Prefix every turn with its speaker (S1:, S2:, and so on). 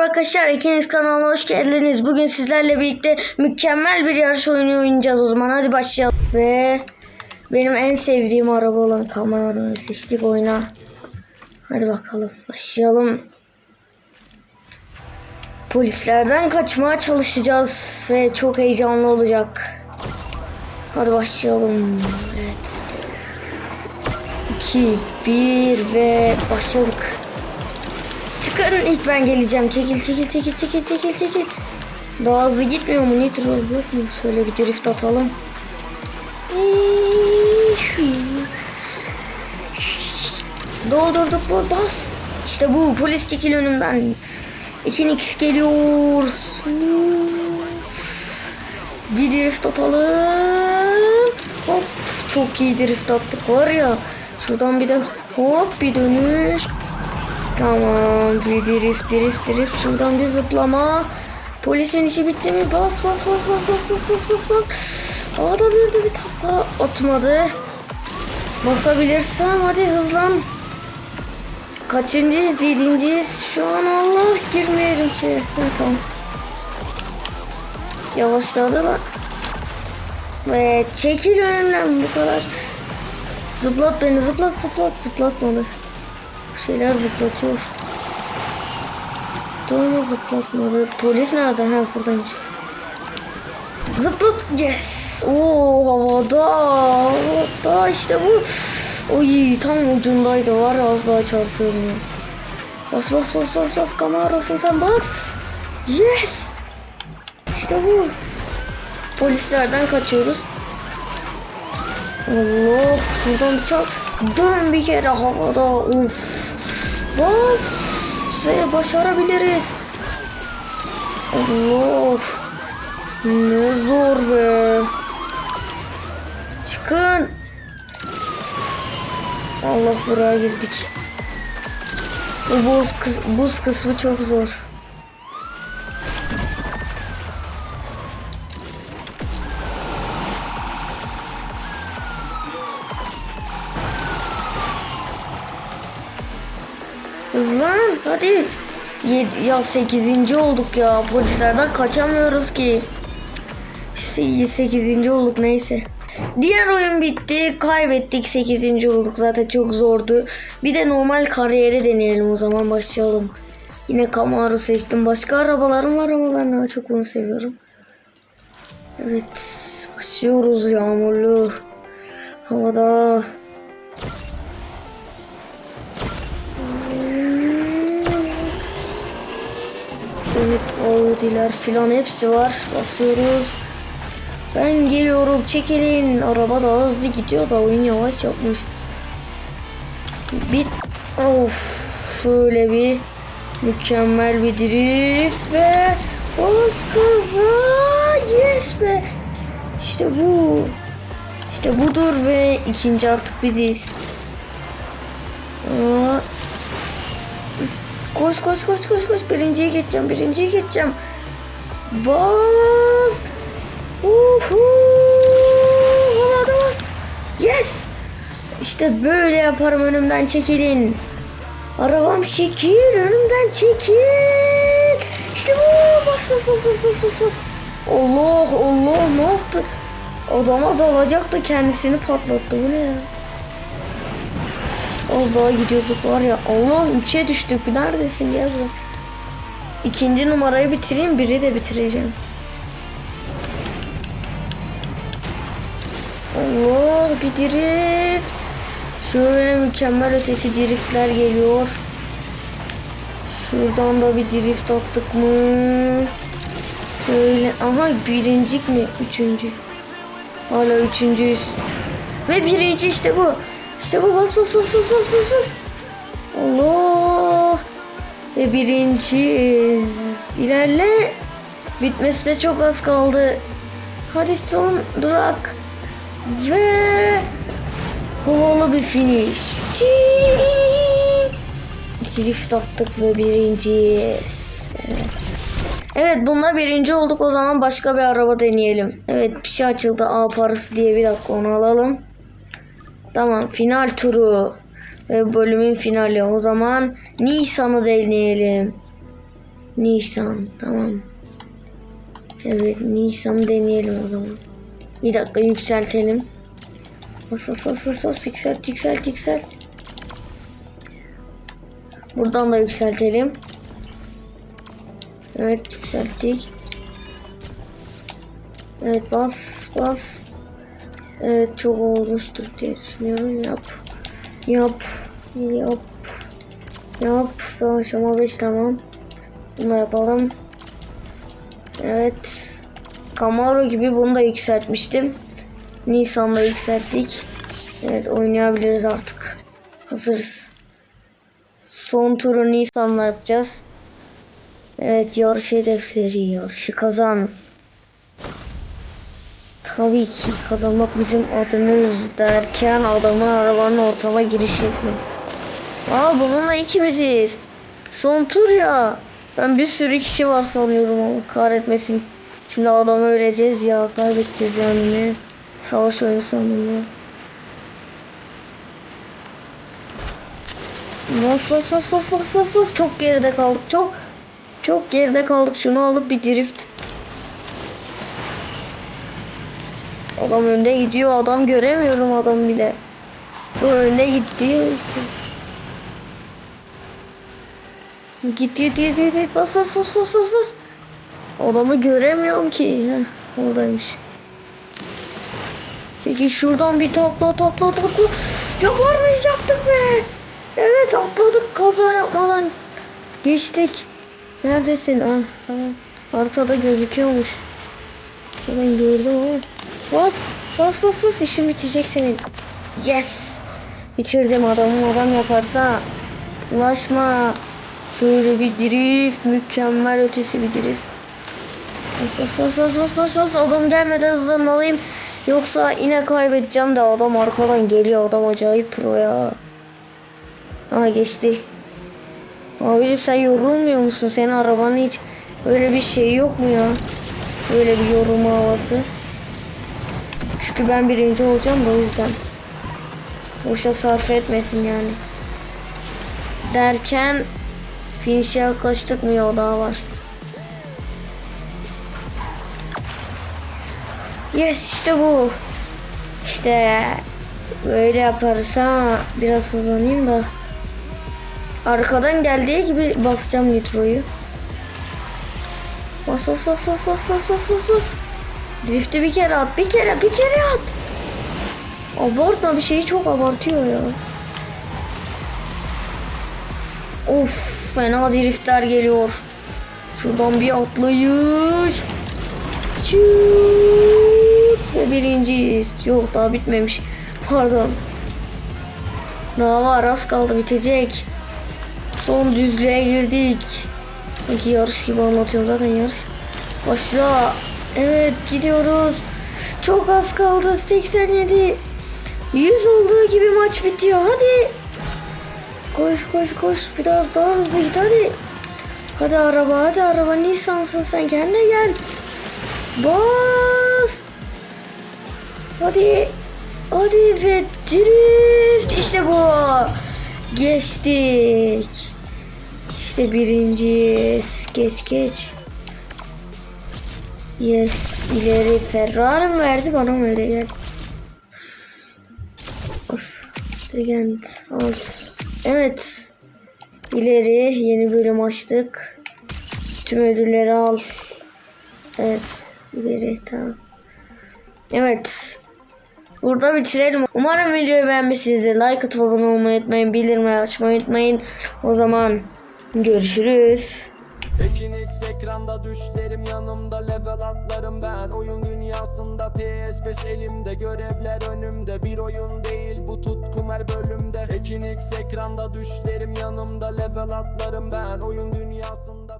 S1: arkadaşlar ikiniz kanalına hoş geldiniz. Bugün sizlerle birlikte mükemmel bir yarış oyunu oynayacağız o zaman. Hadi başlayalım. Ve benim en sevdiğim araba olan Camaro'yu seçtik oyuna. Hadi bakalım başlayalım. Polislerden kaçmaya çalışacağız ve çok heyecanlı olacak. Hadi başlayalım. Evet. 2, 1 ve başladık. Çıkarın ilk ben geleceğim. Çekil çekil çekil çekil çekil çekil. Daha hızlı gitmiyor mu? Nitro yok mu? Şöyle bir drift atalım. Doldurduk bu bas. İşte bu polis çekil önümden. 2x geliyor. Bir drift atalım. Hop çok iyi drift attık var ya. Şuradan bir de hop bir dönüş. Tamam bir drift drift drift şuradan bir zıplama. Polisin işi bitti mi? Bas bas bas bas bas bas bas bas bas. Havada bir de bir takla atmadı. Basabilirsem hadi hızlan. Kaçıncıyız? Yedinciyiz. Şu an Allah girmeyelim içeri. Ha, tamam. Yavaşladı da. Ve çekil önümden bu kadar. Zıplat beni zıplat zıplat zıplatmadı. Bir şeyler zıplatıyor. Doğru zıplatmadı. Polis nerede? Ha buradaymış. Zıplat. Yes. Oo havada. Havada işte bu. Oy tam ucundaydı var ya az daha çarpıyorum ya. Bas bas bas bas bas kamerasın sen bas. Yes. İşte bu. Polislerden kaçıyoruz. Allah şuradan çarp. Dön bir kere havada. Of. Bas. Ve başarabiliriz. Allah. Ne zor be. Çıkın. Allah buraya girdik. Bu buz, kıs buz kısmı çok zor. Hızlan hadi. Yedi, ya 8. olduk ya. Polislerden kaçamıyoruz ki. İşte 8. olduk neyse. Diğer oyun bitti. Kaybettik 8. olduk. Zaten çok zordu. Bir de normal kariyeri deneyelim o zaman başlayalım. Yine Camaro seçtim. Başka arabalarım var ama ben daha çok onu seviyorum. Evet. Başlıyoruz yağmurlu. Havada. Evet Audi'ler filan hepsi var. Basıyoruz. Ben geliyorum çekilin. Araba daha hızlı gidiyor da oyun yavaş yapmış. Bit. Of. Şöyle bir mükemmel bir drift ve bas kaza. Yes be. İşte bu. İşte budur ve ikinci artık biziz. Koş koş koş koş koş. Birinciye geçeceğim. Birinciye geçeceğim. Bas. Uhu. Havada bas. Yes. İşte böyle yaparım önümden çekilin. Arabam çekil. Önümden çekil. İşte bu. Bas bas bas bas bas bas. bas. Allah Allah ne yaptı? Adama dalacaktı kendisini patlattı. Bu ne ya? Az daha gidiyorduk var ya. Allah 3'e düştük. Neredesin buraya. İkinci numarayı bitireyim. Biri de bitireceğim. Allah bir drift. Şöyle mükemmel ötesi driftler geliyor. Şuradan da bir drift attık mı? Şöyle aha birincik mi? Üçüncü. Hala üçüncüyüz. Ve birinci işte bu. İşte bu bas bas bas bas bas bas bas. Allah. Ve birinciyiz. İlerle. Bitmesi de çok az kaldı. Hadi son durak. Ve havalı bir finish. Drift attık ve birinciyiz. Evet. Evet bununla birinci olduk o zaman başka bir araba deneyelim. Evet bir şey açıldı A parası diye bir dakika onu alalım. Tamam final turu. Ve bölümün finali. O zaman Nisan'ı deneyelim. Nisan tamam. Evet Nisan deneyelim o zaman. Bir dakika yükseltelim. Bas bas bas bas bas yükselt yükselt yükselt. Buradan da yükseltelim. Evet yükselttik. Evet bas bas. Evet çok olmuştur diye düşünüyorum. Yap. Yap. Yap. Yap. Aşama 5 tamam. Bunu yapalım. Evet. Camaro gibi bunu da yükseltmiştim. Nisan'da yükselttik. Evet oynayabiliriz artık. Hazırız. Son turu Nisan'la yapacağız. Evet yarış hedefleri yarışı kazan. Tabii ki kazanmak bizim adımız derken adamın arabanın ortama giriş şekli. Aa bununla ikimiziz. Son tur ya. Ben bir sürü kişi var sanıyorum ama kahretmesin. Şimdi adamı öleceğiz ya kaybedeceğiz yani. Savaş oyunu sandım ya. Bas bas bas bas bas bas bas çok geride kaldık çok çok geride kaldık şunu alıp bir drift Adam önde gidiyor adam göremiyorum adam bile. Çok önde gitti. Git git git git git bas bas bas bas bas bas. Adamı göremiyorum ki. Heh, oradaymış. Peki şuradan bir takla takla takla Yapar mıyız yaptık be. Evet atladık kaza yapmadan. Geçtik. Neredesin? Ah, tamam. Haritada gözüküyormuş. Ben gördüm ama. Bas, bas, bas, bas. İşin bitecek senin. Yes. Bitirdim adamı adam yaparsa. Ulaşma. Şöyle bir drift. Mükemmel ötesi bir drift. Bas, bas, bas, bas, bas, bas. Adam gelmeden hızlanmalıyım. Yoksa yine kaybedeceğim de adam arkadan geliyor. Adam acayip pro ya. Aa geçti. Abi sen yorulmuyor musun? Senin arabanın hiç öyle bir şey yok mu ya? Öyle bir yorulma havası. Çünkü ben birinci olacağım o yüzden. Boşa sarf etmesin yani. Derken finish'e yaklaştık mı ya daha var. Yes işte bu. İşte böyle yaparsa biraz hızlanayım da. Arkadan geldiği gibi basacağım nitroyu. Bas bas bas bas bas bas bas bas bas. Drift'i bir kere at, bir kere, bir kere at. Abartma bir şeyi çok abartıyor ya. Of, fena driftler geliyor. Şuradan bir atlayış. Çuuut. Ve birinciyiz. Yok daha bitmemiş. Pardon. Daha var az kaldı bitecek. Son düzlüğe girdik. Sanki yarış gibi anlatıyorum zaten yarış. Başla. Evet gidiyoruz. Çok az kaldı. 87. 100 olduğu gibi maç bitiyor. Hadi. Koş koş koş. Biraz daha hızlı git hadi. Hadi araba hadi araba. Nisan'sın sen kendine gel. Bas. Hadi. Hadi ve drift. İşte bu. Geçtik. İşte birinciyiz. Geç geç. Yes. ileri Ferrari mi verdi bana mı öyle geldi? Of. Legend. Al. Evet. İleri yeni bölüm açtık. Tüm ödülleri al. Evet. ileri tamam. Evet. Burada bitirelim. Umarım videoyu beğenmişsinizdir. Like atıp abone olmayı unutmayın. Bildirimleri açmayı unutmayın. O zaman görüşürüz.
S2: Ekin X ekranda düşlerim yanımda level atlarım ben Oyun dünyasında PS5 elimde görevler önümde. Bir oyun değil bu tutkum her bölümde. Ekin X ekranda düşlerim yanımda level atlarım ben Oyun dünyasında